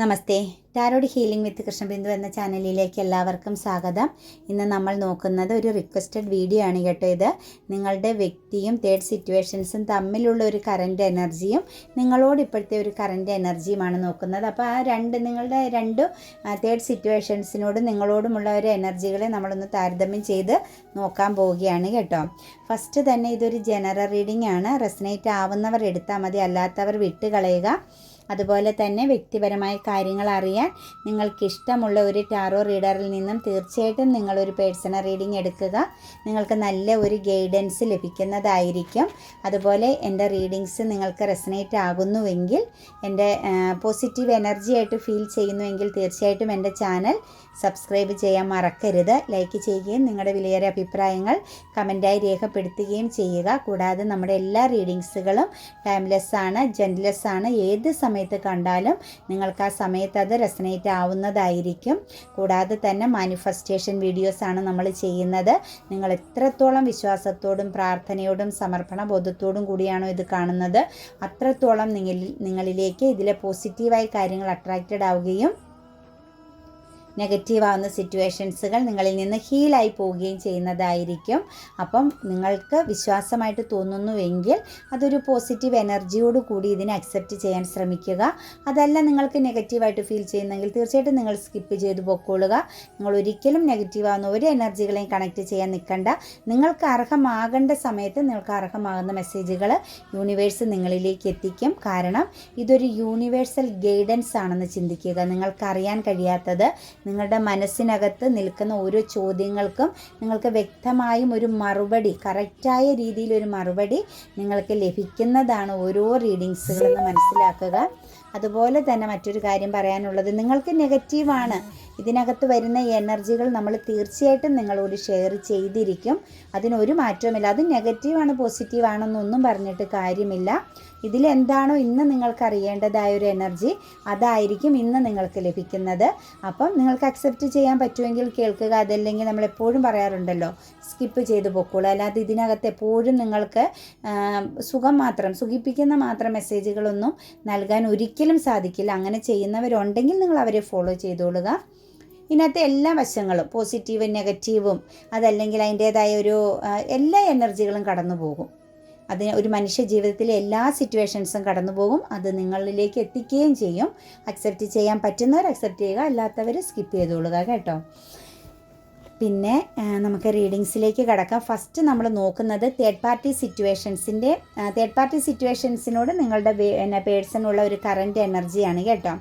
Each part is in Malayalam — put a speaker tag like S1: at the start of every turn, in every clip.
S1: Namaste. Tarot healing with Krishnabindu എന്ന ചാനലിലേക്ക് എല്ലാവർക്കും സ്വാഗതം. ഇന്ന് നമ്മൾ നോക്കുന്നത് ഒരു റിക്വസ്റ്റഡ് വീഡിയോ ആണ് കേട്ടോ ഇത്. നിങ്ങളുടെ വ്യക്തിയും തേർഡ് സിറ്റുവേഷൻസും തമ്മിലുള്ള ഒരു കറന്റ് എനർജിയും നിങ്ങളോട് ഇപ്പോഴത്തെ ഒരു കറന്റ് എനർജിയുമാണ് നോക്കുന്നത്. അപ്പോൾ ആ രണ്ട് നിങ്ങളുടെ രണ്ട് തേർഡ് സിറ്റുവേഷൻസിനോടും നിങ്ങളോടുമുള്ള ഒരു എനർജികളെ നമ്മളൊന്ന് താരതമ്യം ചെയ്ത് നോക്കാൻ പോവുകയാണ് കേട്ടോ. ഫസ്റ്റ് തന്നെ ഇതൊരു ജനറൽ റീഡിംഗ് ആണ്. റെസനേറ്റ് ആവുന്നവർ എടുത്താൽ മതി. അല്ലാത്തവർ വിട്ടുകളയുക. അതുപോലെ തന്നെ വ്യക്തിപരമായ കാര്യങ്ങൾ അറിയാൻ നിങ്ങൾക്കിഷ്ടമുള്ള ഒരു ടാറോ റീഡറിൽ നിന്നും തീർച്ചയായിട്ടും നിങ്ങളൊരു പേഴ്സണൽ റീഡിംഗ് എടുക്കുക. നിങ്ങൾക്ക് നല്ല ഒരു ഗൈഡൻസ് ലഭിക്കുന്നതായിരിക്കും. അതുപോലെ എന്റെ റീഡിങ്സ് നിങ്ങൾക്ക് റെസനേറ്റ് ആകുന്നുവെങ്കിൽ എന്റെ പോസിറ്റീവ് എനർജി ആയിട്ട് ഫീൽ ചെയ്യുന്നുവെങ്കിൽ തീർച്ചയായിട്ടും എന്റെ ചാനൽ സബ്സ്ക്രൈബ് ചെയ്യാൻ മറക്കരുത്. ലൈക്ക് ചെയ്യുകയും നിങ്ങളുടെ വിലയേറിയ അഭിപ്രായങ്ങൾ കമന്റായി രേഖപ്പെടുത്തുകയും ചെയ്യുക. കൂടാതെ നമ്മുടെ എല്ലാ റീഡിങ്സുകളും ടൈംലെസ് ആണ് ജെൻലെസ് ആണ്. ഏത് സമയത്ത് കണ്ടാലും നിങ്ങൾക്ക് ആ സമയത്ത് അത് റെസനേറ്റ് ആവുന്നതായിരിക്കും. കൂടാതെ തന്നെ മാനിഫെസ്റ്റേഷൻ വീഡിയോസാണ് നമ്മൾ ചെയ്യുന്നത്. നിങ്ങൾ എത്രത്തോളം വിശ്വാസത്തോടും പ്രാർത്ഥനയോടും സമർപ്പണ ബോധത്തോടും കൂടിയാണോ ഇത് കാണുന്നത്? അത്രത്തോളം നിങ്ങളിലേക്ക് ഇതിലെ പോസിറ്റീവായ കാര്യങ്ങൾ അട്രാക്റ്റഡ് ആവുകയും നെഗറ്റീവ് ആവുന്ന സിറ്റുവേഷൻസുകൾ നിങ്ങളിൽ നിന്ന് ഹീലായി പോവുകയും ചെയ്യുന്നതായിരിക്കും. അപ്പം നിങ്ങൾക്ക് വിശ്വാസമായിട്ട് തോന്നുന്നുവെങ്കിൽ അതൊരു പോസിറ്റീവ് എനർജിയോട് കൂടി ഇതിനെ അക്സെപ്റ്റ് ചെയ്യാൻ ശ്രമിക്കുക. അതല്ല നിങ്ങൾക്ക് നെഗറ്റീവായിട്ട് ഫീൽ ചെയ്യുന്നെങ്കിൽ തീർച്ചയായിട്ടും നിങ്ങൾ സ്കിപ്പ് ചെയ്ത് പൊക്കോളുക. നിങ്ങൾ ഒരിക്കലും നെഗറ്റീവ് ആവുന്ന ഒരു എനർജികളെയും കണക്ട് ചെയ്യാൻ നിൽക്കണ്ട. നിങ്ങൾക്ക് അർഹമാകേണ്ട സമയത്ത് നിങ്ങൾക്ക് അർഹമാകുന്ന മെസ്സേജുകൾ യൂണിവേഴ്സ് നിങ്ങളിലേക്ക് എത്തിക്കും. കാരണം ഇതൊരു യൂണിവേഴ്സൽ ഗൈഡൻസ് ആണെന്ന് ചിന്തിക്കുക. നിങ്ങൾക്കറിയാൻ കഴിയാത്തത് നിങ്ങളുടെ മനസ്സിനകത്ത് നിൽക്കുന്ന ഓരോ ചോദ്യങ്ങൾക്കും നിങ്ങൾക്ക് വ്യക്തമായും ഒരു മറുപടി കറക്റ്റായ രീതിയിൽ ഒരു മറുപടി നിങ്ങൾക്ക് ലഭിക്കുന്നതാണ് ഓരോ റീഡിങ്സുകളെന്ന് മനസ്സിലാക്കുക. അതുപോലെ തന്നെ മറ്റൊരു കാര്യം പറയാനുള്ളത് നിങ്ങൾക്ക് നെഗറ്റീവാണ്. ഇതിനകത്ത് വരുന്ന എനർജികൾ നമ്മൾ തീർച്ചയായിട്ടും നിങ്ങളോട് ഷെയർ ചെയ്തിരിക്കും. അതിനൊരു മാറ്റവുമില്ല. അത് നെഗറ്റീവാണ് പോസിറ്റീവാണെന്നൊന്നും പറഞ്ഞിട്ട് കാര്യമില്ല. ഇതിലെന്താണോ ഇന്ന് നിങ്ങൾക്ക് അറിയേണ്ടതായ ഒരു എനർജി അതായിരിക്കും ഇന്ന് നിങ്ങൾക്ക് ലഭിക്കുന്നത്. അപ്പം നിങ്ങൾക്ക് അക്സെപ്റ്റ് ചെയ്യാൻ പറ്റുമെങ്കിൽ കേൾക്കുക അതല്ലെങ്കിൽ നമ്മൾ എപ്പോഴും പറയാറുണ്ടല്ലോ സ്കിപ്പ് ചെയ്ത് പൊക്കോളൂ. അല്ലാതെ ഇതിനകത്ത് എപ്പോഴും നിങ്ങൾക്ക് സുഖം മാത്രം സുഖിപ്പിക്കുന്ന മാത്രം മെസ്സേജുകളൊന്നും നൽകാൻ ഒരിക്കലും സാധിക്കില്ല. അങ്ങനെ ചെയ്യുന്നവരുണ്ടെങ്കിൽ നിങ്ങൾ അവരെ ഫോളോ ചെയ്തോളുക. ഇതിനകത്തെ എല്ലാ വശങ്ങളും പോസിറ്റീവും നെഗറ്റീവും അതല്ലെങ്കിൽ അതിന്റേതായ ഒരു എല്ലാ എനർജികളും കടന്നു പോകും അതിന് ഒരു മനുഷ്യ ജീവിതത്തിലെ എല്ലാ സിറ്റുവേഷൻസും കടന്നു പോകും അത് നിങ്ങളിലേക്ക് എത്തിക്കുകയും ചെയ്യും. അക്സെപ്റ്റ് ചെയ്യാൻ പറ്റുന്നവർ അക്സെപ്റ്റ് ചെയ്യുക. അല്ലാത്തവർ സ്കിപ്പ് ചെയ്തോളുക കേട്ടോ. പിന്നെ നമുക്ക് റീഡിങ്സിലേക്ക് കടക്കാം. ഫസ്റ്റ് നമ്മൾ നോക്കുന്നത് തേർഡ് പാർട്ടി സിറ്റുവേഷൻസിന്റെ തേർഡ് പാർട്ടി സിറ്റുവേഷൻസിനോട് നിങ്ങളുടെ പിന്നെ പേഴ്സണുള്ള ഒരു കറന്റ് എനർജിയാണ് കേട്ടോ.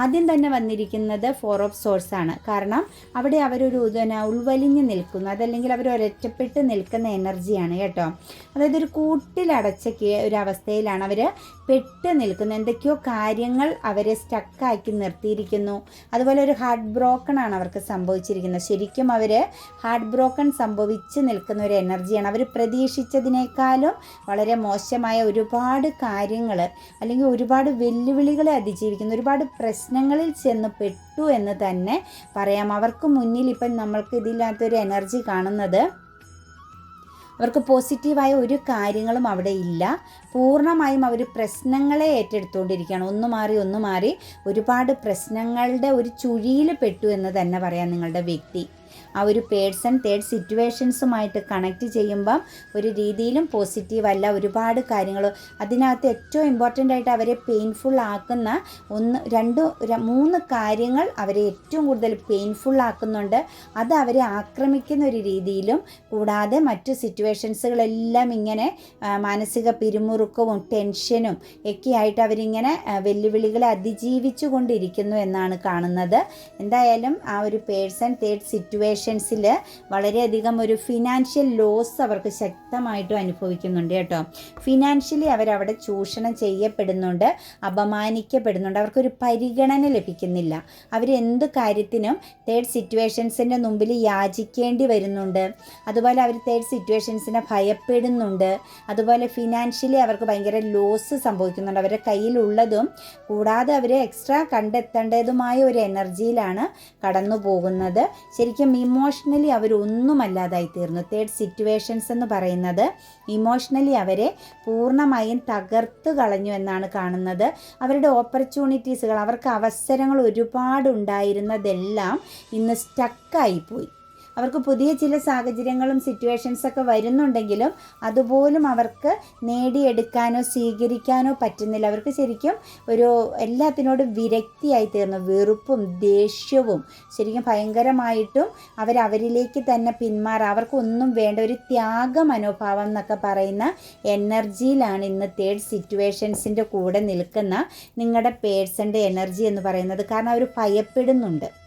S1: ആദ്യം തന്നെ വന്നിരിക്കുന്നത് ഫോർ ഓഫ് സോഴ്സ് ആണ്. കാരണം അവിടെ അവരൊരു പിന്നെ ഉൾവലിഞ്ഞ് നിൽക്കുന്നു. അതല്ലെങ്കിൽ അവർ ഒരൊറ്റപ്പെട്ട് നിൽക്കുന്ന എനർജിയാണ് കേട്ടോ. അതായത് ഒരു കൂട്ടിലടച്ച ഒരു അവസ്ഥയിലാണ് അവർ പെട്ട് നിൽക്കുന്നു. എന്തൊക്കെയോ കാര്യങ്ങൾ അവരെ സ്റ്റക്കാക്കി നിർത്തിയിരിക്കുന്നു. അതുപോലെ ഒരു ഹാർട്ട് ബ്രോക്കൺ ആണ് അവർക്ക് സംഭവിച്ചിരിക്കുന്നത്. ശരിക്കും അവർ ഹാർട്ട് ബ്രോക്കൺ സംഭവിച്ച് നിൽക്കുന്ന ഒരു എനർജിയാണ്. അവർ പ്രതീക്ഷിച്ചതിനേക്കാളും വളരെ മോശമായ ഒരുപാട് കാര്യങ്ങൾ അല്ലെങ്കിൽ ഒരുപാട് വെല്ലുവിളികളെ അതിജീവിക്കുന്നു. ഒരുപാട് പ്രശ്നങ്ങളിൽ ചെന്ന് പെട്ടു എന്ന് തന്നെ പറയാം. അവർക്ക് മുന്നിൽ ഇപ്പം നമ്മൾക്ക് ഇതില്ലാത്തൊരു എനർജി കാണുന്നത് അവർക്ക് പോസിറ്റീവായ ഒരു കാര്യങ്ങളും അവിടെ ഇല്ല. പൂർണമായും അവർ പ്രശ്നങ്ങളെ ഏറ്റെടുത്തുകൊണ്ടിരിക്കുകയാണ് ഒന്ന് മാറി ഒന്ന് മാറി ഒരുപാട് പ്രശ്നങ്ങളുടെ ഒരു ചുഴിയിൽ പെട്ടു എന്ന് തന്നെ പറയാം നിങ്ങളുടെ വ്യക്തി. ആ ഒരു പേഴ്സൺ തേർഡ് സിറ്റുവേഷൻസുമായിട്ട് കണക്റ്റ് ചെയ്യുമ്പം ഒരു രീതിയിലും പോസിറ്റീവ് അല്ല ഒരുപാട് കാര്യങ്ങൾ. അതിനകത്ത് ഏറ്റവും ഇമ്പോർട്ടന്റ് ആയിട്ട് അവരെ പെയിൻഫുൾ ആക്കുന്ന ഒന്ന് രണ്ട് മൂന്ന് കാര്യങ്ങൾ അവരെ ഏറ്റവും കൂടുതൽ പെയിൻഫുൾ ആക്കുന്നുണ്ട്. അത് അവരെ ആക്രമിക്കുന്ന ഒരു രീതിയിലും കൂടാതെ മറ്റു സിറ്റുവേഷൻസുകളെല്ലാം ഇങ്ങനെ മാനസിക പിരിമുറുക്കവും ടെൻഷനും ഒക്കെയായിട്ട് അവരിങ്ങനെ വെല്ലുവിളികളെ അതിജീവിച്ചു കൊണ്ടിരിക്കുന്നു എന്നാണ് കാണുന്നത്. എന്തായാലും ആ ഒരു പേഴ്സൺ തേർഡ് സിറ്റുവേഷൻ സിറ്റുവേഷൻസിൽ വളരെയധികം ഒരു ഫിനാൻഷ്യൽ ലോസ് അവർക്ക് ശക്തമായിട്ടും അനുഭവിക്കുന്നുണ്ട് കേട്ടോ. ഫിനാൻഷ്യലി അവരവിടെ ചൂഷണം ചെയ്യപ്പെടുന്നുണ്ട് അപമാനിക്കപ്പെടുന്നുണ്ട് അവർക്കൊരു പരിഗണന ലഭിക്കുന്നില്ല. അവരെന്ത് കാര്യത്തിനും തേർഡ് സിറ്റുവേഷൻസിന്റെ മുമ്പിൽ യാചിക്കേണ്ടി വരുന്നുണ്ട്. അതുപോലെ അവർ തേർഡ് സിറ്റുവേഷൻസിനെ ഭയപ്പെടുന്നുണ്ട്. അതുപോലെ ഫിനാൻഷ്യലി അവർക്ക് ഭയങ്കര ലോസ് സംഭവിക്കുന്നുണ്ട്. അവരുടെ കയ്യിലുള്ളതും കൂടാതെ അവർ എക്സ്ട്രാ കണ്ടെത്തേണ്ടതുമായ ഒരു എനർജിയിലാണ് കടന്നു പോകുന്നത് ശരിക്കും ഇമോഷണലി അവരൊന്നുമല്ലാതായി തീർന്നു. തേർഡ് സിറ്റുവേഷൻസ് എന്ന് പറയുന്നത് ഇമോഷണലി അവരെ പൂർണമായും തകർത്ത് കളഞ്ഞു എന്നാണ് കാണുന്നത്. അവരുടെ ഓപ്പർച്യൂണിറ്റീസുകൾ അവർക്ക് അവസരങ്ങൾ ഒരുപാട് ഉണ്ടായിരുന്നതെല്ലാം ഇന്ന് സ്റ്റക്കായിപ്പോയി അവർക്ക് പുതിയ ചില സാഹചര്യങ്ങളും സിറ്റുവേഷൻസൊക്കെ വരുന്നുണ്ടെങ്കിലും അതുപോലും അവർക്ക് നേടിയെടുക്കാനോ സ്വീകരിക്കാനോ പറ്റുന്നില്ല. അവർക്ക് ശരിക്കും ഒരു എല്ലാത്തിനോടും വിരക്തിയായി തീർന്നു. വെറുപ്പും ദേഷ്യവും ശരിക്കും ഭയങ്കരമായിട്ടും അവരവരിലേക്ക് തന്നെ പിന്മാറുക അവർക്കൊന്നും വേണ്ട ഒരു ത്യാഗ മനോഭാവം എന്നൊക്കെ പറയുന്ന എനർജിയിലാണ് ഇന്ന് തേർഡ് സിറ്റുവേഷൻസിന്റെ കൂടെ നിൽക്കുന്ന നിങ്ങളുടെ പേഴ്സന്റെ എനർജി എന്ന് പറയുന്നത്. കാരണം അവർ ഭയപ്പെടുന്നുണ്ട്.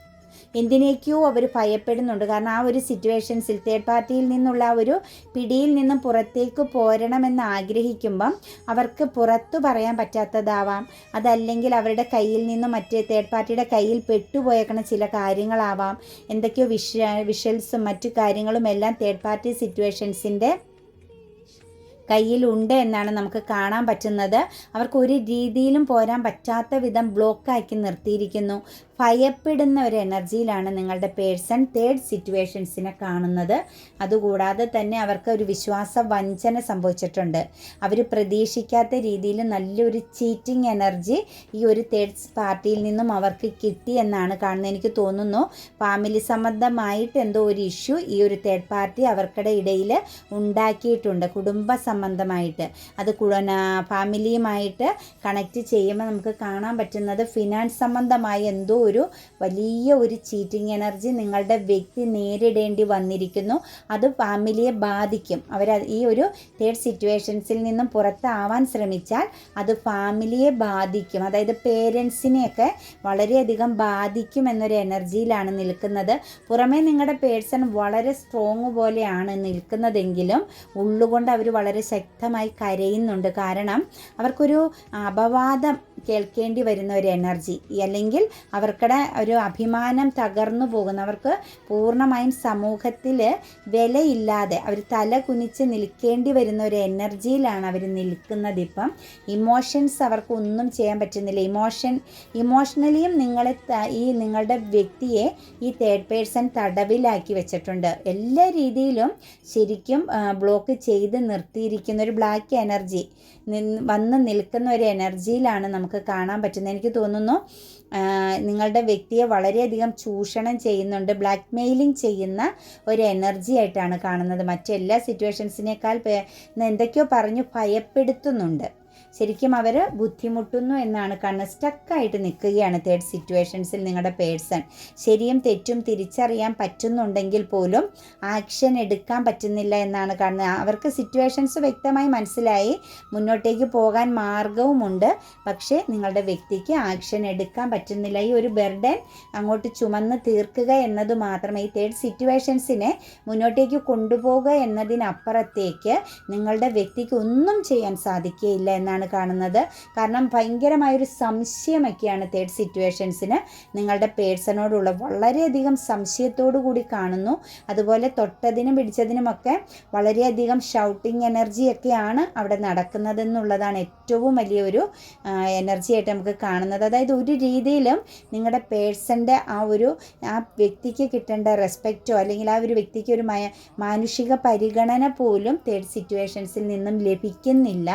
S1: എന്തിനേക്കോ അവർ ഭയപ്പെടുന്നുണ്ട്. കാരണം ആ ഒരു സിറ്റുവേഷൻസിൽ തേർഡ് പാർട്ടിയിൽ നിന്നുള്ള ആ ഒരു പിടിയിൽ നിന്നും പുറത്തേക്ക് പോരണമെന്ന് ആഗ്രഹിക്കുമ്പം അവർക്ക് പുറത്തു പറയാൻ പറ്റാത്തതാവാം. അതല്ലെങ്കിൽ അവരുടെ കയ്യിൽ നിന്നും മറ്റേ തേർഡ് പാർട്ടിയുടെ കയ്യിൽ പെട്ടുപോയേക്കണ ചില കാര്യങ്ങളാവാം. എന്തൊക്കെയോ വിഷ വിഷൽസും മറ്റു കാര്യങ്ങളും എല്ലാം തേർഡ് പാർട്ടി സിറ്റുവേഷൻസിന്റെ കയ്യിലുണ്ട് എന്നാണ് നമുക്ക് കാണാൻ പറ്റുന്നത്. അവർക്ക് ഒരു രീതിയിലും പോരാൻ പറ്റാത്ത വിധം ബ്ലോക്കാക്കി നിർത്തിയിരിക്കുന്നു. ഭയപ്പെടുന്ന ഒരു എനർജിയിലാണ് നിങ്ങളുടെ പേഴ്സൺ തേർഡ് സിറ്റുവേഷൻസിനെ കാണുന്നത്. അതുകൂടാതെ തന്നെ അവർക്ക് ഒരു വിശ്വാസ വഞ്ചന സംഭവിച്ചിട്ടുണ്ട്. അവർ പ്രതീക്ഷിക്കാത്ത രീതിയിൽ നല്ലൊരു ചീറ്റിംഗ് എനർജി ഈ ഒരു തേർഡ് പാർട്ടിയിൽ നിന്നും അവർക്ക് കിട്ടി എന്നാണ് കാണുന്നത്. എനിക്ക് തോന്നുന്നു ഫാമിലി സംബന്ധമായിട്ട് എന്തോ ഒരു ഇഷ്യൂ ഈ ഒരു തേർഡ് പാർട്ടി അവർക്കിടെ ഇടയിൽ ഉണ്ടാക്കിയിട്ടുണ്ട് കുടുംബ സംബന്ധമായിട്ട്. അത് ഫാമിലിയുമായിട്ട് കണക്റ്റ് ചെയ്യുമ്പോൾ നമുക്ക് കാണാൻ പറ്റുന്നത് ഫിനാൻസ് സംബന്ധമായി എന്തോ ഒരു വലിയ ഒരു ചീറ്റിംഗ് എനർജി നിങ്ങളുടെ വ്യക്തി നേരിടേണ്ടി വന്നിരിക്കുന്നു. അത് ഫാമിലിയെ ബാധിക്കും. അവർ ഈ ഒരു തേർഡ് സിറ്റുവേഷൻസിൽ നിന്നും പുറത്താവാൻ ശ്രമിച്ചാൽ അത് ഫാമിലിയെ ബാധിക്കും. അതായത് പേരൻസിനെയൊക്കെ വളരെയധികം ബാധിക്കും എന്നൊരു എനർജിയിലാണ് നിൽക്കുന്നത്. പുറമേ നിങ്ങളുടെ പേഴ്സൺ വളരെ സ്ട്രോങ് പോലെയാണ് നിൽക്കുന്നതെങ്കിലും ഉള്ളുകൊണ്ട് അവർ വളരെ ശക്തമായി കരയുന്നുണ്ട്. കാരണം അവർക്കൊരു അപവാദം കേൾക്കേണ്ടി വരുന്ന ഒരു എനർജി അല്ലെങ്കിൽ അവർക്കടെ ഒരു അഭിമാനം തകർന്നു പോകുന്നവർക്ക് പൂർണമായും സമൂഹത്തിൽ വിലയില്ലാതെ അവർ തല കുനിച്ച് നിൽക്കേണ്ടി വരുന്ന ഒരു എനർജിയിലാണ് അവർ നിൽക്കുന്നത് ഇപ്പം. ഇമോഷൻസ് അവർക്ക് ഒന്നും ചെയ്യാൻ പറ്റുന്നില്ല. ഇമോഷൻ ഇമോഷണലിയും നിങ്ങളെ ഈ നിങ്ങളുടെ വ്യക്തിയെ ഈ തേർഡ് പേഴ്സൺ തടവിലാക്കി വെച്ചിട്ടുണ്ട്. എല്ലാ രീതിയിലും ശരിക്കും ബ്ലോക്ക് ചെയ്ത് നിർത്തിയിരിക്കുന്ന ഒരു ബ്ലാക്ക് എനർജി വന്ന് നിൽക്കുന്ന ഒരു എനർജിയിലാണ് നമുക്ക് കാണാൻ പറ്റുന്നത്. എനിക്ക് തോന്നുന്നു നിങ്ങളുടെ വ്യക്തിയെ വളരെയധികം ചൂഷണം ചെയ്യുന്നുണ്ട് ബ്ലാക്ക് മെയിലിംഗ് ചെയ്യുന്ന ഒരു എനർജി ആയിട്ടാണ് കാണുന്നത്. മറ്റെല്ലാ സിറ്റുവേഷൻസിനേക്കാൾ എന്തൊക്കെയോ പറഞ്ഞു ഭയപ്പെടുത്തുന്നുണ്ട്. ശരിക്കും അവർ ബുദ്ധിമുട്ടുന്നു എന്നാണ്. കണ്ണ് സ്റ്റക്കായിട്ട് നിൽക്കുകയാണ് തേർഡ് സിറ്റുവേഷൻസിൽ നിങ്ങളുടെ പേഴ്സൺ ശരിയും തെറ്റും തിരിച്ചറിയാൻ പറ്റുന്നുണ്ടെങ്കിൽ പോലും ആക്ഷൻ എടുക്കാൻ പറ്റുന്നില്ല എന്നാണ് കാണുന്നത് അവർക്ക് സിറ്റുവേഷൻസ് വ്യക്തമായി മനസ്സിലായി. മുന്നോട്ടേക്ക് പോകാൻ മാർഗവുമുണ്ട്. പക്ഷേ നിങ്ങളുടെ വ്യക്തിക്ക് ആക്ഷൻ എടുക്കാൻ പറ്റുന്നില്ല. ഈ ഒരു ബെർഡൻ അങ്ങോട്ട് ചുമന്ന് തീർക്കുക എന്നത് മാത്രമേ ഈ തേർഡ് സിറ്റുവേഷൻസിനെ മുന്നോട്ടേക്ക് കൊണ്ടുപോകുക എന്നതിനപ്പുറത്തേക്ക് നിങ്ങളുടെ വ്യക്തിക്ക് ഒന്നും ചെയ്യാൻ സാധിക്കുകയില്ല എന്നാണ് തന്നെയാണ് കാണുന്നത്. കാരണം ഭയങ്കരമായൊരു സംശയമൊക്കെയാണ് തേർഡ് സിറ്റുവേഷൻസിന് നിങ്ങളുടെ പേഴ്സണോടുള്ള വളരെയധികം സംശയത്തോടു കൂടി കാണുന്നു. അതുപോലെ തൊട്ടതിനും പിടിച്ചതിനുമൊക്കെ വളരെയധികം ഷൗട്ടിങ് എനർജിയൊക്കെയാണ് അവിടെ നടക്കുന്നതെന്നുള്ളതാണ് ഏറ്റവും വലിയൊരു എനർജി ആയിട്ട് നമുക്ക് കാണുന്നത്. അതായത് ഒരു രീതിയിലും നിങ്ങളുടെ പേഴ്സന്റെ ആ ഒരു ആ വ്യക്തിക്ക് കിട്ടേണ്ട റെസ്പെക്റ്റോ അല്ലെങ്കിൽ ആ ഒരു വ്യക്തിക്ക് ഒരു മാനുഷിക പരിഗണന പോലും തേർഡ് സിറ്റുവേഷൻസിൽ നിന്നും ലഭിക്കുന്നില്ല.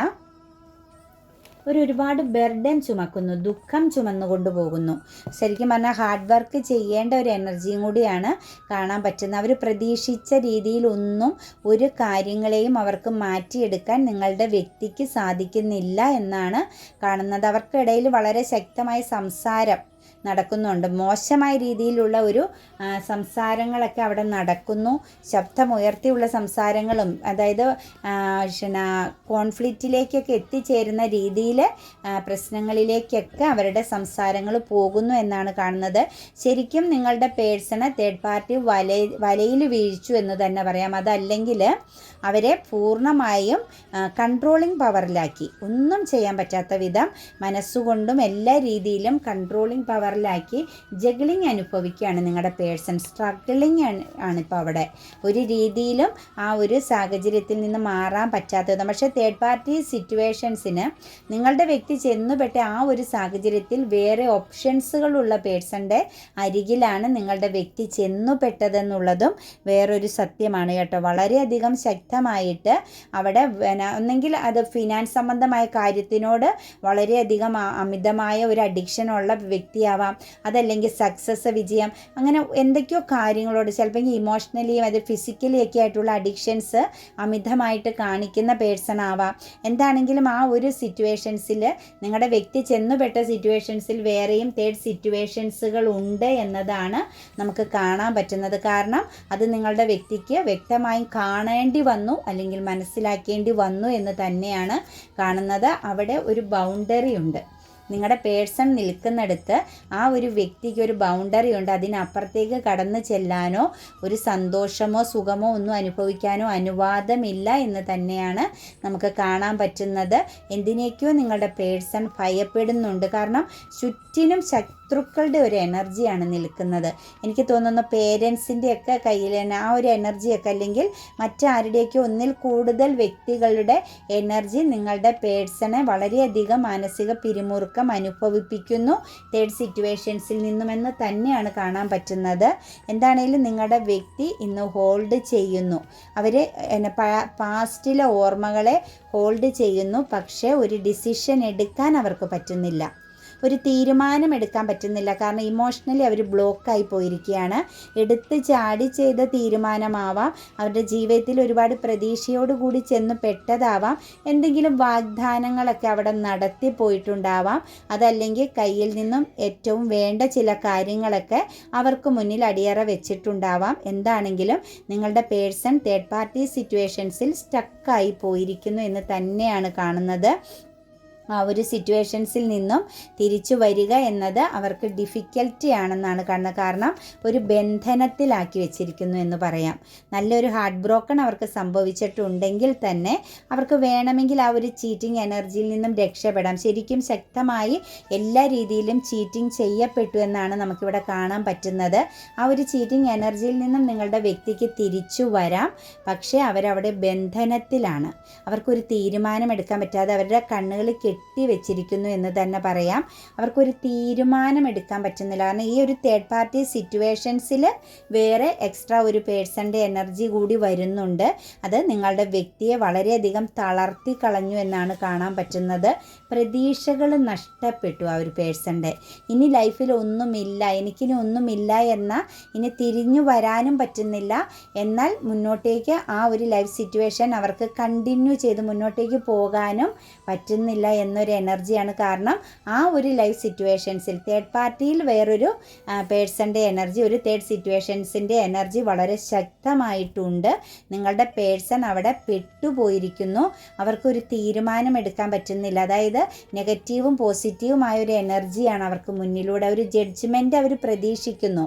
S1: ഒരു ഒരുപാട് ബെർഡൻ ചുമക്കുന്നു ദുഃഖം ചുമന്നു കൊണ്ടുപോകുന്നു. ശരിക്കും പറഞ്ഞാൽ ഹാർഡ് വർക്ക് ചെയ്യേണ്ട ഒരു എനർജിയും കൂടിയാണ് കാണാൻ പറ്റുന്നത്. അവർ പ്രതീക്ഷിച്ച രീതിയിലൊന്നും ഒരു കാര്യങ്ങളെയും അവർക്ക് മാറ്റിയെടുക്കാൻ നിങ്ങളുടെ വ്യക്തിക്ക് സാധിക്കുന്നില്ല എന്നാണ് കാണുന്നത്. അവർക്കിടയിൽ വളരെ ശക്തമായ സംസാരം നടക്കുന്നുണ്ട്. മോശമായ രീതിയിലുള്ള ഒരു സംസാരങ്ങളൊക്കെ അവിടെ നടക്കുന്നു. ശബ്ദമുയർത്തിയുള്ള സംസാരങ്ങളും അതായത് പിന്നെ കോൺഫ്ലിക്റ്റിലേക്കൊക്കെ എത്തിച്ചേരുന്ന രീതിയിൽ പ്രശ്നങ്ങളിലേക്കൊക്കെ അവരുടെ സംസാരങ്ങൾ പോകുന്നു എന്നാണ് കാണുന്നത്. ശരിക്കും നിങ്ങളുടെ പേഴ്സണെ തേർഡ് പാർട്ടി വല വലയിൽ വീഴ്ചു എന്ന് തന്നെ പറയാം. അതല്ലെങ്കിൽ അവരെ പൂർണമായും കൺട്രോളിങ് പവറിലാക്കി. ഒന്നും ചെയ്യാൻ പറ്റാത്ത വിധം മനസ്സുകൊണ്ടും എല്ലാ രീതിയിലും കൺട്രോളിംഗ് പവർ സെന്ററിലാക്കി ജഗ്ലിംഗ് അനുഭവിക്കുകയാണ് നിങ്ങളുടെ പേഴ്സൺ. സ്ട്രഗിളിങ് ആണ് ഇപ്പോൾ അവിടെ. ഒരു രീതിയിലും ആ ഒരു സാഹചര്യത്തിൽ നിന്ന് മാറാൻ പറ്റാത്തത്. പക്ഷേ തേർഡ് പാർട്ടി സിറ്റുവേഷൻസിന് നിങ്ങളുടെ വ്യക്തി ചെന്നുപെട്ട ആ ഒരു സാഹചര്യത്തിൽ വേറെ ഓപ്ഷൻസുകളുള്ള പേഴ്സന്റെ അരികിലാണ് നിങ്ങളുടെ വ്യക്തി ചെന്നുപെട്ടതെന്നുള്ളതും വേറൊരു സത്യമാണ് കേട്ടോ. വളരെയധികം ശക്തമായിട്ട് അവിടെ ഒന്നെങ്കിൽ അത് ഫിനാൻസ് സംബന്ധമായ കാര്യത്തിനോട് വളരെയധികം അമിതമായ ഒരു അഡിക്ഷൻ ഉള്ള വ്യക്തിയാവാം അതല്ലെങ്കിൽ സക്സസ് വിജയം അങ്ങനെ എന്തൊക്കെയോ കാര്യങ്ങളോട് ചിലപ്പോൾ ഇമോഷണലിയും അത് ഫിസിക്കലി ഒക്കെ ആയിട്ടുള്ള അഡിക്ഷൻസ് അമിതമായിട്ട് കാണിക്കുന്ന പേഴ്സൺ ആവാം. എന്താണെങ്കിലും ആ ഒരു സിറ്റുവേഷൻസിൽ നിങ്ങളുടെ വ്യക്തി ചെന്നുപെട്ട സിറ്റുവേഷൻസിൽ വേറെയും തേർഡ് സിറ്റുവേഷൻസുകൾ ഉണ്ട് എന്നതാണ് നമുക്ക് കാണാൻ പറ്റുന്നത്. കാരണം അത് നിങ്ങളുടെ വ്യക്തിക്ക് വ്യക്തമായും കാണേണ്ടി വന്നു അല്ലെങ്കിൽ മനസ്സിലാക്കേണ്ടി വന്നു എന്ന് തന്നെയാണ് കാണുന്നത്. അവിടെ ഒരു ബൗണ്ടറി ഉണ്ട്. നിങ്ങളുടെ പേഴ്സൺ നിൽക്കുന്നിടത്ത് ആ ഒരു വ്യക്തിക്ക് ഒരു ബൗണ്ടറി ഉണ്ട്. അതിനപ്പുറത്തേക്ക് കടന്നു ചെല്ലാനോ ഒരു സന്തോഷമോ സുഖമോ ഒന്നും അനുഭവിക്കാനോ അനുവാദമില്ല എന്ന് തന്നെയാണ് നമുക്ക് കാണാൻ പറ്റുന്നത്. എന്തിനേക്കോ നിങ്ങളുടെ പേഴ്സൺ ഭയപ്പെടുന്നുണ്ട്. കാരണം ചുറ്റിനും ശത്രുക്കളുടെ ഒരു എനർജിയാണ് നിൽക്കുന്നത്. എനിക്ക് തോന്നുന്നു പേരൻസിന്റെയൊക്കെ കയ്യിൽ തന്നെ ആ ഒരു എനർജിയൊക്കെ അല്ലെങ്കിൽ മറ്റാരുടെയൊക്കെ ഒന്നിൽ കൂടുതൽ വ്യക്തികളുടെ എനർജി നിങ്ങളുടെ പേഴ്സണെ വളരെയധികം മാനസിക പിരിമുറുക്കം അനുഭവിപ്പിക്കുന്നു. തേർഡ് സിറ്റുവേഷൻസിൽ നിന്നുമെന്ന് തന്നെയാണ് കാണാൻ പറ്റുന്നത്. എന്താണേലും നിങ്ങളുടെ വ്യക്തി ഇന്ന് ഹോൾഡ് ചെയ്യുന്നു. അവർ പാസ്റ്റിലെ ഓർമ്മകളെ ഹോൾഡ് ചെയ്യുന്നു. പക്ഷേ ഒരു ഡിസിഷൻ എടുക്കാൻ അവർക്ക് പറ്റുന്നില്ല. ഒരു തീരുമാനം എടുക്കാൻ പറ്റുന്നില്ല. കാരണം ഇമോഷണലി അവർ ബ്ലോക്കായി പോയിരിക്കുകയാണ്. എടുത്ത് ചാടി ചെയ്ത തീരുമാനമാവാം. അവരുടെ ജീവിതത്തിൽ ഒരുപാട് പ്രതീക്ഷയോടുകൂടി ചെന്ന് പെട്ടതാവാം. എന്തെങ്കിലും വാഗ്ദാനങ്ങളൊക്കെ അവിടെ നടത്തി പോയിട്ടുണ്ടാവാം. അതല്ലെങ്കിൽ കയ്യിൽ നിന്നും ഏറ്റവും വേണ്ട ചില കാര്യങ്ങളൊക്കെ അവർക്ക് മുന്നിൽ അടിയറ വെച്ചിട്ടുണ്ടാവാം. എന്താണെങ്കിലും നിങ്ങളുടെ പേഴ്സൺ തേർഡ് പാർട്ടി സിറ്റുവേഷൻസിൽ സ്റ്റക്കായി പോയിരിക്കുന്നു എന്ന് തന്നെയാണ് കാണുന്നത്. ആ ഒരു സിറ്റുവേഷൻസിൽ നിന്നും തിരിച്ചു വരിക എന്നത് അവർക്ക് ഡിഫിക്കൽറ്റി ആണെന്നാണ് കാണുന്നത്. കാരണം ഒരു ബന്ധനത്തിലാക്കി വെച്ചിരിക്കുന്നു എന്ന് പറയാം. നല്ലൊരു ഹാർട്ട് ബ്രോക്കൺ അവർക്ക് സംഭവിച്ചിട്ടുണ്ടെങ്കിൽ തന്നെ അവർക്ക് വേണമെങ്കിൽ ആ ഒരു ചീറ്റിംഗ് എനർജിയിൽ നിന്നും രക്ഷപ്പെടാം. ശരിക്കും ശക്തമായി എല്ലാ രീതിയിലും ചീറ്റിംഗ് ചെയ്യപ്പെട്ടു എന്നാണ് നമുക്കിവിടെ കാണാൻ പറ്റുന്നത്. ആ ഒരു ചീറ്റിംഗ് എനർജിയിൽ നിന്നും നിങ്ങളുടെ വ്യക്തിക്ക് തിരിച്ചു വരാം. പക്ഷേ അവരവിടെ ബന്ധനത്തിലാണ്. അവർക്കൊരു തീരുമാനം എടുക്കാൻ പറ്റാതെ അവരുടെ കണ്ണുകൾ കെട്ടി വെച്ചിരിക്കുന്നു എന്ന് തന്നെ പറയാം. അവർക്കൊരു തീരുമാനം എടുക്കാൻ പറ്റുന്നില്ല. കാരണം ഈ ഒരു തേർഡ് പാർട്ടി സിറ്റുവേഷൻസിൽ വേറെ എക്സ്ട്രാ ഒരു പേഴ്സന്റെ എനർജി കൂടി വരുന്നുണ്ട്. അത് നിങ്ങളുടെ വ്യക്തിയെ വളരെയധികം തളർത്തി കളഞ്ഞു എന്നാണ് കാണാൻ പറ്റുന്നത്. പ്രതീക്ഷകൾ നഷ്ടപ്പെട്ടു ആ ഒരു പേഴ്സന്റെ ഇനി ലൈഫിൽ ഒന്നുമില്ല എനിക്കിനി ഒന്നുമില്ല എന്ന ഇനി തിരിഞ്ഞു വരാനും പറ്റുന്നില്ല. എന്നാൽ മുന്നോട്ടേക്ക് ആ ഒരു ലൈഫ് സിറ്റുവേഷൻ അവർക്ക് കണ്ടിന്യൂ ചെയ്ത് മുന്നോട്ടേക്ക് പോകാനും പറ്റുന്നില്ല എന്നൊരു എനർജിയാണ് കാരണം ആ ഒരു ലൈഫ് സിറ്റുവേഷൻസിൽ തേർഡ് പാർട്ടിയിൽ വേറൊരു പേഴ്സന്റെ എനർജി ഒരു തേർഡ് സിറ്റുവേഷൻസിന്റെ എനർജി വളരെ ശക്തമായിട്ടുണ്ട്. നിങ്ങളുടെ പേഴ്സൺ അവിടെ പെട്ടുപോയിരിക്കുന്നു. അവർക്കൊരു തീരുമാനം എടുക്കാൻ പറ്റുന്നില്ല. അതായത് നെഗറ്റീവും പോസിറ്റീവുമായ ഒരു എനർജിയാണ് അവർക്ക് മുന്നിലൂടെ. ഒരു ജഡ്ജ്മെന്റ് അവർ പ്രതീക്ഷിക്കുന്നു.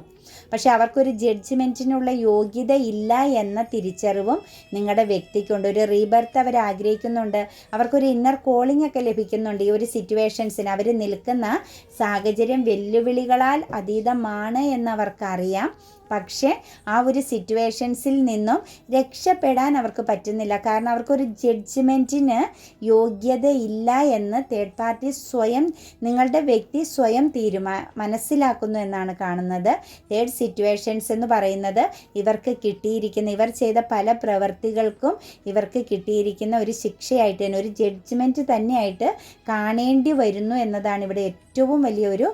S1: പക്ഷെ അവർക്കൊരു ജഡ്ജ്മെന്റിനുള്ള യോഗ്യത ഇല്ല എന്ന തിരിച്ചറിവും നിങ്ങളുടെ വ്യക്തിക്കുണ്ട്. ഒരു റീബർത്ത് അവർ ആഗ്രഹിക്കുന്നുണ്ട്. അവർക്കൊരു ഇന്നർ കോളിംഗ് ഒക്കെ ലഭിക്കുന്നുണ്ട്. ഈ ഒരു സിറ്റുവേഷൻസിന് അവർ നിൽക്കുന്ന സാഹചര്യം വെല്ലുവിളികളാൽ അതീതമാണ് എന്നവർക്കറിയാം. പക്ഷേ ആ ഒരു സിറ്റുവേഷൻസിൽ നിന്നും രക്ഷപ്പെടാൻ അവർക്ക് പറ്റുന്നില്ല. കാരണം അവർക്കൊരു ജഡ്ജ്മെന്റിന് യോഗ്യതയില്ല എന്ന് തേർഡ് പാർട്ടി സ്വയം നിങ്ങളുടെ വ്യക്തി സ്വയം തീരുമാ മനസ്സിലാക്കുന്നു എന്നാണ് കാണുന്നത്. തേർഡ് സിറ്റുവേഷൻസ് എന്ന് പറയുന്നത് ഇവർക്ക് കിട്ടിയിരിക്കുന്ന ഇവർ ചെയ്ത പല പ്രവർത്തികൾക്കും ഇവർക്ക് കിട്ടിയിരിക്കുന്ന ഒരു ശിക്ഷയായിട്ട് തന്നെ ഒരു ജഡ്ജ്മെന്റ് തന്നെയായിട്ട് കാണേണ്ടി വരുന്നു എന്നതാണ് ഇവിടെ ഏറ്റവും വലിയൊരു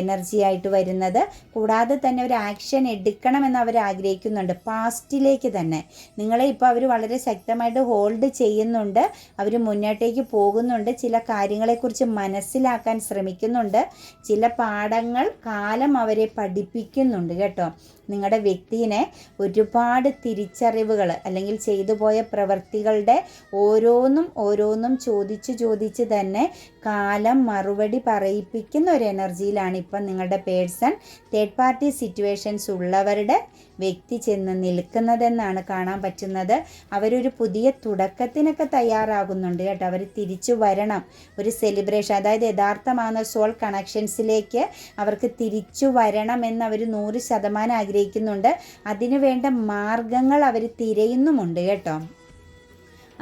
S1: എനർജി ആയിട്ട് വരുന്നത്. കൂടാതെ തന്നെ ഒരു ആക്ഷൻ എടുക്കണമെന്ന് അവർ ആഗ്രഹിക്കുന്നുണ്ട്. പാസ്റ്റിലേക്ക് തന്നെ. നിങ്ങളെ ഇപ്പോൾ അവർ വളരെ ശക്തമായിട്ട് ഹോൾഡ് ചെയ്യുന്നുണ്ട്. അവർ മുന്നോട്ടേക്ക് പോകുന്നുണ്ട്. ചില കാര്യങ്ങളെക്കുറിച്ച് മനസ്സിലാക്കാൻ ശ്രമിക്കുന്നുണ്ട്. ചില പാഠങ്ങൾ കാലം അവരെ പഠിപ്പിക്കുന്നുണ്ട് കേട്ടോ. നിങ്ങളുടെ വ്യക്തിയെ ഒരുപാട് തിരിച്ചറിവുകൾ അല്ലെങ്കിൽ ചെയ്തു പോയ പ്രവൃത്തികളുടെ ഓരോന്നും ഓരോന്നും ചോദിച്ച് ചോദിച്ച് തന്നെ കാലം മറുപടി പറയിപ്പിക്കുന്ന ഒരു എനർജിയിലാണ് ഇപ്പം നിങ്ങളുടെ പേഴ്സൺ തേർഡ് പാർട്ടി സിറ്റുവേഷൻസ് ഉള്ളവരുടെ വ്യക്തി ചെന്ന് നിൽക്കുന്നതെന്നാണ് കാണാൻ പറ്റുന്നത്. അവരൊരു പുതിയ തുടക്കത്തിനൊക്കെ തയ്യാറാകുന്നുണ്ട് കേട്ടോ. അവർ തിരിച്ചു വരണം. ഒരു സെലിബ്രേഷൻ അതായത് യഥാർത്ഥമാകുന്ന സോൾ കണക്ഷൻസിലേക്ക് അവർക്ക് തിരിച്ചു വരണം എന്ന് അവർ നൂറ് ശതമാനം ആഗ്രഹിക്കുന്നുണ്ട്. അതിനു വേണ്ട മാർഗങ്ങൾ അവർ തിരയുന്നുമുണ്ട് കേട്ടോ.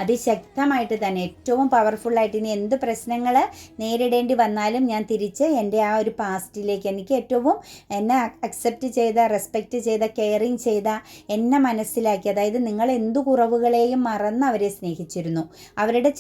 S1: അതിശക്തമായിട്ട് തന്നെ ഏറ്റവും പവർഫുള്ളായിട്ട് ഇനി എന്ത് പ്രശ്നങ്ങൾ നേരിടേണ്ടി വന്നാലും ഞാൻ തിരിച്ച് എന്റെ ആ ഒരു പാസ്റ്റിലേക്ക് എനിക്ക് ഏറ്റവും എന്നെ അക്സെപ്റ്റ് ചെയ്ത റെസ്പെക്റ്റ് ചെയ്ത കെയറിങ് ചെയ്ത എന്നെ മനസ്സിലാക്കി അതായത് നിങ്ങൾ എന്തു കുറവുകളെയും മറന്ന് അവരെ സ്നേഹിച്ചിരുന്നു. അവരുടെ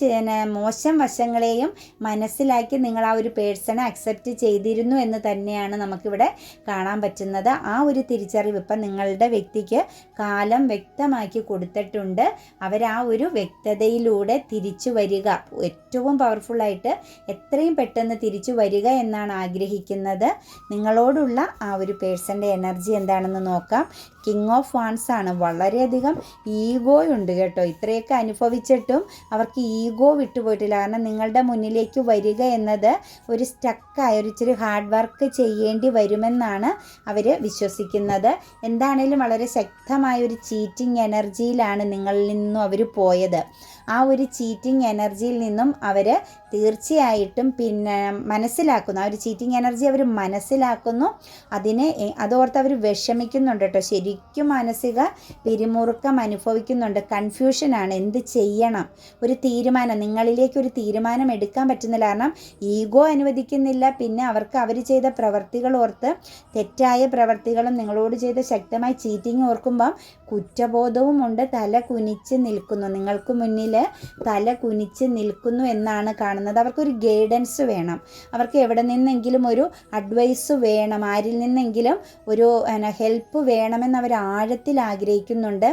S1: മോശം വശങ്ങളെയും മനസ്സിലാക്കി നിങ്ങൾ ആ ഒരു പേഴ്സണെ അക്സെപ്റ്റ് ചെയ്തിരുന്നു എന്ന് തന്നെയാണ് നമുക്കിവിടെ കാണാൻ പറ്റുന്നത്. ആ ഒരു തിരിച്ചറിവ് ഇപ്പം നിങ്ങളുടെ വ്യക്തിക്ക് കാലം വ്യക്തമാക്കി കൊടുത്തിട്ടുണ്ട്. അവർ ആ ഒരു വ്യക്തി വ്യക്തതയിലൂടെ തിരിച്ചു വരിക. ഏറ്റവും പവർഫുള്ളായിട്ട് എത്രയും പെട്ടെന്ന് തിരിച്ചു വരിക എന്നാണ് ആഗ്രഹിക്കുന്നത്. നിങ്ങളോടുള്ള ആ ഒരു പേഴ്സന്റെ എനർജി എന്താണെന്ന് നോക്കാം. കിങ് ഓഫ് വാൺസ് ആണ്. വളരെയധികം ഈഗോ ഉണ്ട് കേട്ടോ. ഇത്രയൊക്കെ അനുഭവിച്ചിട്ടും അവർക്ക് ഈഗോ വിട്ടുപോയിട്ടില്ല. കാരണം നിങ്ങളുടെ മുന്നിലേക്ക് വരിക എന്നത് ഒരു സ്റ്റക്കായ ഒരു ഇച്ചിരി ഹാർഡ് വർക്ക് ചെയ്യേണ്ടി വരുമെന്നാണ് അവർ വിശ്വസിക്കുന്നത്. എന്താണേലും വളരെ ശക്തമായ ഒരു ചീറ്റിംഗ് എനർജിയിലാണ് നിങ്ങളിൽ നിന്നും അവർ പോയത്. ആ ഒരു ചീറ്റിംഗ് എനർജിയിൽ നിന്നും അവർ തീർച്ചയായിട്ടും പിന്നെ മനസ്സിലാക്കുന്നു. ആ ഒരു ചീറ്റിംഗ് എനർജി അവർ മനസ്സിലാക്കുന്നു. അതിനെ അതോർത്ത് അവർ വിഷമിക്കുന്നുണ്ട് കേട്ടോ. ശരിക്കും മാനസിക പിരിമുറുക്കം അനുഭവിക്കുന്നുണ്ട്. കൺഫ്യൂഷനാണ് എന്ത് ചെയ്യണം? ഒരു തീരുമാനം നിങ്ങളിലേക്ക് ഒരു തീരുമാനം എടുക്കാൻ പറ്റുന്നില്ല. കാരണം ഈഗോ അനുവദിക്കുന്നില്ല. പിന്നെ അവർക്ക് അവർ ചെയ്ത പ്രവർത്തികൾ ഓർത്ത് തെറ്റായ പ്രവർത്തികളും നിങ്ങളോട് ചെയ്ത ശക്തമായ ചീറ്റിംഗ് ഓർക്കുമ്പം കുറ്റബോധവും ഉണ്ട്. തല കുനിച്ച് നിൽക്കുന്നു. നിങ്ങൾക്ക് മുന്നിൽ തല കുനിച്ച് നിൽക്കുന്നു എന്നാണ് കാണുന്നത്. അവർക്കൊരു ഗൈഡൻസ് വേണം. അവർക്ക് എവിടെ നിന്നെങ്കിലും ഒരു അഡ്വൈസ് വേണം. ആരിൽ നിന്നെങ്കിലും ഒരു ഹെൽപ്പ് വേണമെന്ന് അവർ ആഴത്തിൽ ആഗ്രഹിക്കുന്നുണ്ട്.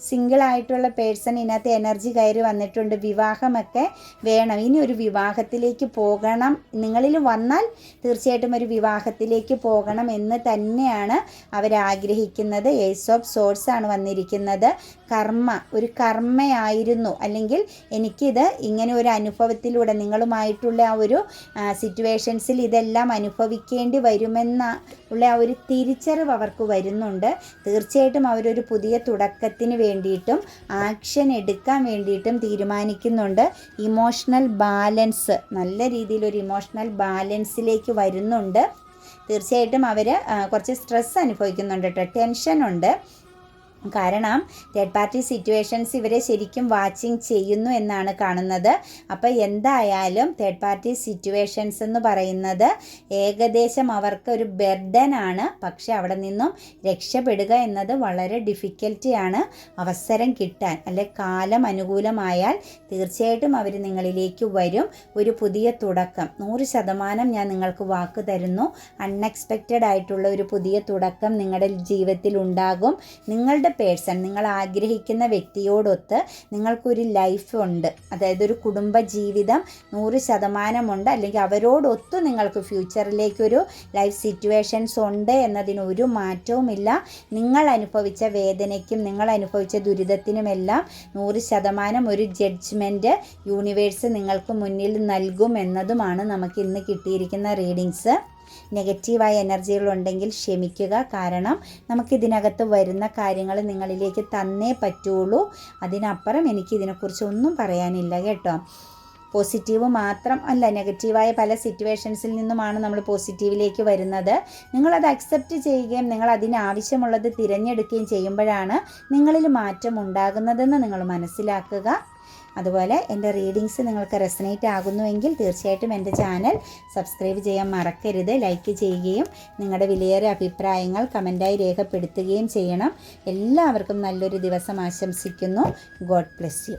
S1: സിംഗിൾ ആയിട്ടുള്ള പേഴ്സൺ ഇതിനകത്ത് എനർജി കയറി വന്നിട്ടുണ്ട്. വിവാഹമൊക്കെ വേണം. ഇനി ഒരു വിവാഹത്തിലേക്ക് പോകണം. നിങ്ങളിൽ വന്നാൽ തീർച്ചയായിട്ടും ഒരു വിവാഹത്തിലേക്ക് പോകണം എന്ന് തന്നെയാണ് അവരാഗ്രഹിക്കുന്നത് ഏസ് ഓഫ് സോഴ്സ് ആണ് വന്നിരിക്കുന്നത്. കർമ്മ ഒരു കർമ്മയായിരുന്നു. അല്ലെങ്കിൽ എനിക്കിത് ഇങ്ങനെ ഒരു അനുഭവത്തിലൂടെ നിങ്ങളുമായിട്ടുള്ള ആ ഒരു സിറ്റുവേഷൻസിൽ ഇതെല്ലാം അനുഭവിക്കേണ്ടി വരുമെന്ന ഉള്ള ആ ഒരു തിരിച്ചറിവ് അവർക്ക് വരുന്നുണ്ട്. തീർച്ചയായിട്ടും അവരൊരു പുതിയ തുടക്കത്തിന് വേണ്ടിയിട്ടും ആക്ഷൻ എടുക്കാൻ വേണ്ടിയിട്ടും തീരുമാനിക്കുന്നുണ്ട്. ഇമോഷണൽ ബാലൻസ് നല്ല രീതിയിൽ ഒരു ഇമോഷണൽ ബാലൻസിലേക്ക് വരുന്നുണ്ട്. തീർച്ചയായിട്ടും അവർ കുറച്ച് സ്ട്രെസ് അനുഭവിക്കുന്നുണ്ട് കേട്ടോ ടെൻഷനുണ്ട് കാരണം തേർഡ് പാർട്ടി സിറ്റുവേഷൻസ് ഇവരെ ശരിക്കും വാച്ചിങ് ചെയ്യുന്നു എന്നാണ് കാണുന്നത്. അപ്പോൾ എന്തായാലും തേർഡ് പാർട്ടി സിറ്റുവേഷൻസ് എന്ന് പറയുന്നത് ഏകദേശം അവർക്ക് ഒരു ബെർഡൻ ആണ്. പക്ഷെ അവിടെ നിന്നും രക്ഷപ്പെടുക എന്നത് വളരെ ഡിഫിക്കൽറ്റിയാണ് അവസരം കിട്ടാൻ അല്ലെ കാലം അനുകൂലമായാൽ തീർച്ചയായിട്ടും അവർ നിങ്ങളിലേക്ക് വരും. ഒരു പുതിയ തുടക്കം. നൂറ് ശതമാനം ഞാൻ നിങ്ങൾക്ക് വാക്ക് തരുന്നു. അൺഎക്സ്പെക്റ്റഡ് ആയിട്ടുള്ള ഒരു പുതിയ തുടക്കം നിങ്ങളുടെ ജീവിതത്തിൽ ഉണ്ടാകും. നിങ്ങളുടെ നിങ്ങളുടെ പേഴ്സൺ നിങ്ങൾ ആഗ്രഹിക്കുന്ന വ്യക്തിയോടൊത്ത് നിങ്ങൾക്കൊരു ലൈഫ് ഉണ്ട്. അതായത് ഒരു കുടുംബ ജീവിതം നൂറ് ശതമാനമുണ്ട്. അല്ലെങ്കിൽ അവരോടൊത്ത് നിങ്ങൾക്ക് ഫ്യൂച്ചറിലേക്കൊരു ലൈഫ് സിറ്റുവേഷൻസ് ഉണ്ട് എന്നതിന് ഒരു മാറ്റവുമില്ല. നിങ്ങൾ അനുഭവിച്ച വേദനയ്ക്കും നിങ്ങൾ അനുഭവിച്ച ദുരിതത്തിനുമെല്ലാം നൂറ് ശതമാനം ഒരു ജഡ്ജ്മെന്റ് യൂണിവേഴ്സ് നിങ്ങൾക്ക് മുന്നിൽ നൽകും എന്നതുമാണ് നമുക്ക് ഇന്ന് കിട്ടിയിരിക്കുന്ന റീഡിങ്സ്. നെഗറ്റീവായ എനർജികളുണ്ടെങ്കിൽ ക്ഷമിക്കുക. കാരണം നമുക്കിതിനകത്ത് വരുന്ന കാര്യങ്ങൾ നിങ്ങളിലേക്ക് തന്നേ പറ്റുള്ളൂ. അതിനപ്പുറം എനിക്ക് ഇതിനെക്കുറിച്ച് ഒന്നും പറയാനില്ല കേട്ടോ. പോസിറ്റീവ് മാത്രം അല്ല നെഗറ്റീവായ പല സിറ്റുവേഷൻസിൽ നിന്നുമാണ് നമ്മൾ പോസിറ്റീവിലേക്ക് വരുന്നത്. നിങ്ങളത് അക്സെപ്റ്റ് ചെയ്യുകയും നിങ്ങൾ അതിനാവശ്യമുള്ളത് തിരഞ്ഞെടുക്കുകയും ചെയ്യുമ്പോഴാണ് നിങ്ങളിൽ മാറ്റം ഉണ്ടാകുന്നതെന്ന് നിങ്ങൾ മനസ്സിലാക്കുക. അതുപോലെ എന്റെ റീഡിങ്സ് നിങ്ങൾക്ക് റെസനേറ്റ് ആകുന്നുവെങ്കിൽ തീർച്ചയായിട്ടും എന്റെ ചാനൽ സബ്സ്ക്രൈബ് ചെയ്യാൻ മറക്കരുത് ലൈക്ക് ചെയ്യുകയും നിങ്ങളുടെ വിലയേറെ അഭിപ്രായങ്ങൾ കമന്റായി രേഖപ്പെടുത്തുകയും ചെയ്യണം. എല്ലാവർക്കും നല്ലൊരു ദിവസം ആശംസിക്കുന്നു. God bless you.